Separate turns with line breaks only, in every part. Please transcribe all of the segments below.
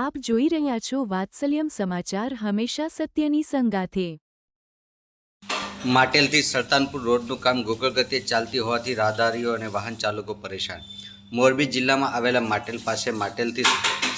આપ જોઈ રહ્યા છો વાત્સલ્યમ સમાચાર હંમેશા સત્યની સંગાથે.
માટેલથી સલ્તાનપુર રોડનું કામ ગોકળ ગતિએ ચાલતી હોવાથી રાહદારીઓ અને વાહન ચાલકો પરેશાન. મોરબી જિલ્લામાં આવેલા માટેલ પાસે માટેલથી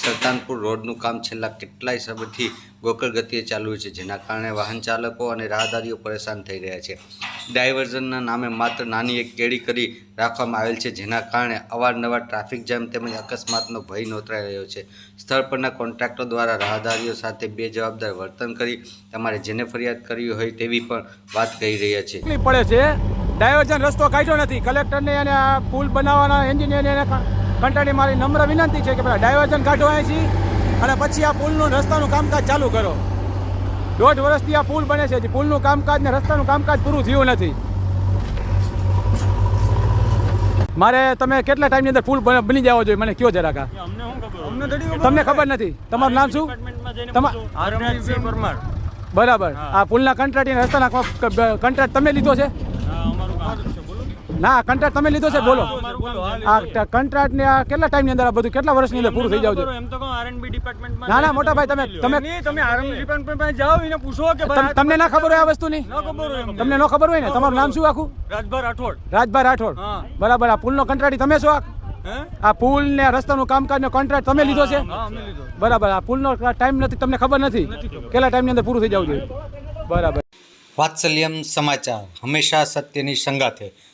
સલ્તાનપુર રોડનું કામ છેલ્લા કેટલાય સમયથી ગોકળ ગતિએ ચાલુ છે, જેના કારણે વાહન ચાલકો અને રાહદારીઓ પરેશાન થઈ રહ્યા છે. ડાયવર્ઝનના નામે માત્ર નાની એક કેડી કરી રાખવામાં આવેલ છે, જેના કારણે અવારનવાર ટ્રાફિક જામ તેમજ અકસ્માતનો ભય નોતરાઈ રહ્યો છે. સ્થળ પરના કોન્ટ્રાક્ટર દ્વારા રાહદારીઓ સાથે બે જવાબદાર વર્તન કરી તમારે જેને ફરિયાદ કરવી હોય તેવી પણ વાત કહી રહ્યા છે.
પડે છે. ડાયવર્ઝન રસ્તો કાઢ્યો નથી. કલેક્ટરને અને આ પુલ બનાવવાના એન્જિનિયરને એને કંટાળી મારી નમ્ર વિનંતી છે કે પેલા ડાયવર્ઝન કાઢો અહીંથી અને પછી આ પુલનું રસ્તાનું કામકાજ ચાલુ કરો. દોઢ વર્ષથી આ પુલ બને છે. હજી પુલનું કામકાજ ને રસ્તાનું કામકાજ પૂરું થયું નથી. મારે તમે કેટલા ટાઈમની અંદર પુલ બની જવો જોઈએ? મને કયો જરાક તમને ખબર નથી? તમારું નામ શું? બરાબર. આ પુલના કંટ્રાક્ટ અને રસ્તાના કોન્ટ્રાક્ટ તમે લીધો છે
હા અમારું કામ છે બોલો
ના કંટ્રાક્ટ તમે લીધો છે બોલો. આ ને આ કેટલા ટાઈમની અંદર આ બધું કેટલા વર્ષની અંદર પૂરું થઈ જાવ છે
એમ તો આરએનબી ડિપાર્ટમેન્ટમાં
ના, ના, મોટા ભાઈ, તમે- તમે-
તમે આરએનબી ડિપાર્ટમેન્ટ જાઓ એને પૂછો કે
તમને ના ખબર હોય આ વસ્તુની?
ન.
તમને ન ખબર હોય ને? તમારું નામ શું આખું?
રાજભર રાઠોડ.
રાજભાઈ રાઠોડ. બરાબર આ પુલનો કંટ્રાક્ટ તમે છો આ આ પુલ ને રસ્તા રસ્તાનું કામકાજ નો કોન્ટ્રાક્ટ તમે લીધો છે?
હા અમે લીધો.
બરાબર આ પુલ નો ટાઈમ નથી તમને ખબર નથી? કેટલા ટાઈમની અંદર પૂરું થઈ જવું જોઈએ? બરાબર.
વાત્સલ્યમ સમાચાર હંમેશા સત્યની સંગાથે.